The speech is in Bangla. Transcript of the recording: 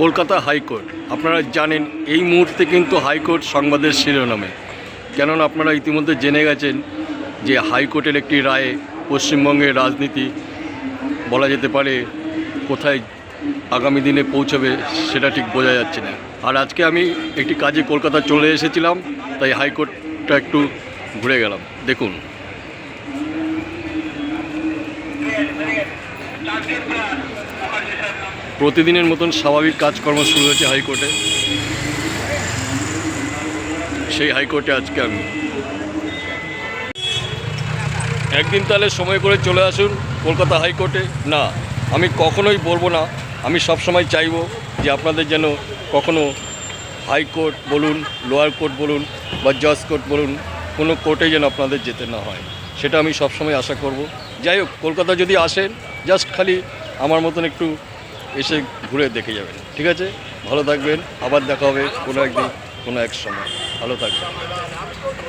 কলকাতা হাইকোর্ট, আপনারা জানেন এই মুহূর্তে কিন্তু হাইকোর্ট সংবাদের শিরোনামে। কেননা আপনারা ইতিমধ্যে জেনে গেছেন যে হাইকোর্টের একটি রায়ে পশ্চিমবঙ্গের রাজনীতি বলা যেতে পারে কোথায় আগামী দিনে পৌঁছবে সেটা ঠিক বোঝা যাচ্ছে না। আর আজকে আমি একটি কাজে কলকাতা চলে এসেছিলাম, তাই হাইকোর্টটা একটু ঘুরে গেলাম। দেখুন। প্রতিদিনের মতন স্বাভাবিক কাজকর্ম শুরু হয়েছে হাইকোর্টে। সেই হাইকোর্টে আজকে আমি। একদিন তাহলে সময় করে চলে আসুন কলকাতা হাইকোর্টে। না, আমি কখনোই বলব না। আমি সবসময় চাইব যে আপনাদের যেন কখনো হাইকোর্ট বলুন, লোয়ার কোর্ট বলুন বা জজ কোর্ট বলুন, কোনো কোর্টে যেন আপনাদের যেতে না হয়। সেটা আমি সবসময় আশা করব। যাই হোক, কলকাতা যদি আসেন, জাস্ট খালি আমার মতন একটু এসে ঘুরে দেখে যাবেন। ঠিক আছে? ভালো থাকবেন। আবার দেখা হবে কোনো একদিন, কোনো এক সময়। ভালো থাকবেন।